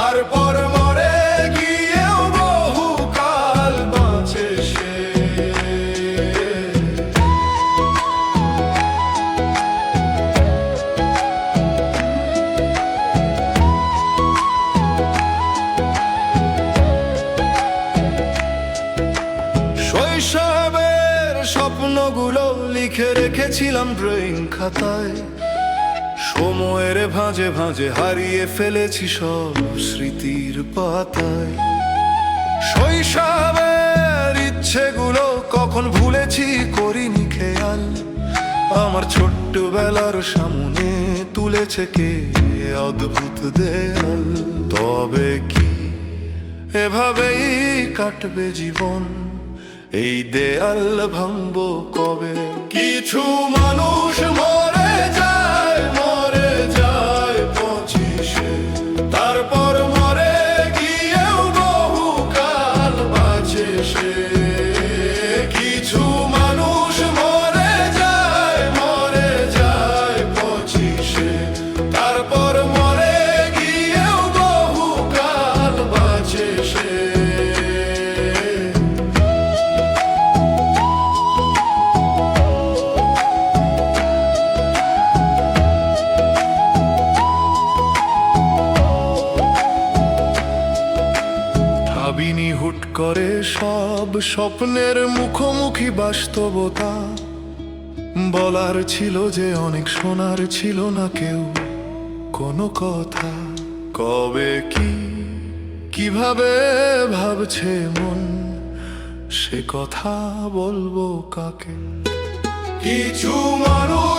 তারপর মরে গিয়েও শৈশবের স্বপ্নগুলো লিখে রেখেছিলাম ড্রয়িং খাতায়। সময়ের ভাঁজে ভাঁজে হারিয়ে ফেলেছি সব স্মৃতির পাতায়। শৈশবের ইচ্ছেগুলো কখন ভুলেছি করিনি খেয়াল। আমার ছোট্টবেলার সামনে তুলেছে কে অদ্ভুত দেয়াল। তবে কি এভাবেই কাটবে জীবন? এই দেয়াল ভাঙবো কবে? কিছু মানুষ মরে যায়। স্বপ্নের মুখোমুখি বাস্তবতা। বলার ছিল যে অনেক শোনার ছিল না কেউ। কোনো কথা। কবে কি, কীভাবে ভাবছে মন, সে কথা বলব কাকে? কিছু মানুষ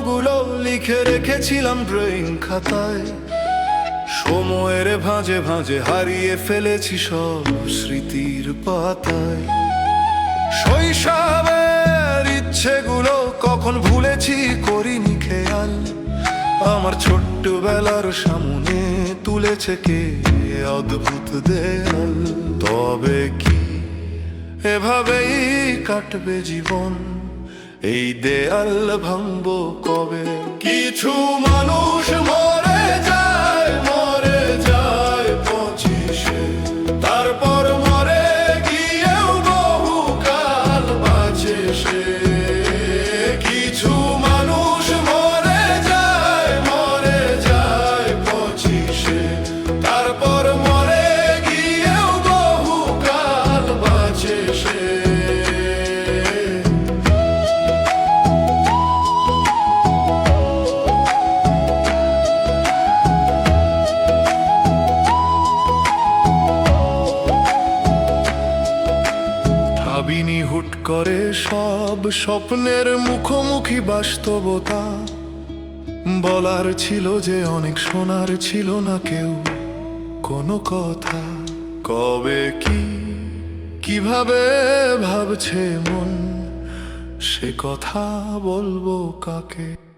স্বপ্নগুলো লিখে রেখেছিলাম ড্রয়িং খাতায়। সময়ের ভাঁজে ভাঁজে হারিয়ে ফেলেছি সব স্মৃতির পাতায়। শৈশবের ইচ্ছেগুলো কখন ভুলেছি করিনি খেয়াল। আমার ছোট্টবেলার সামনে তুলেছে কে অদ্ভুত দেয়াল। তবে কি এভাবেই কাটবে জীবন? এই দেয়াল ভাঙব কবে? কিছু মানুষ মরে যায় মরে যায় পঁচিশে। তারপর স্বপ্নের মুখোমুখি বাস্তবতা। বলার ছিল যে অনেক শোনার ছিল না কেউ। কোনো কথা। কবে কি, কীভাবে ভাবছে মন, সে কথা বলব কাকে?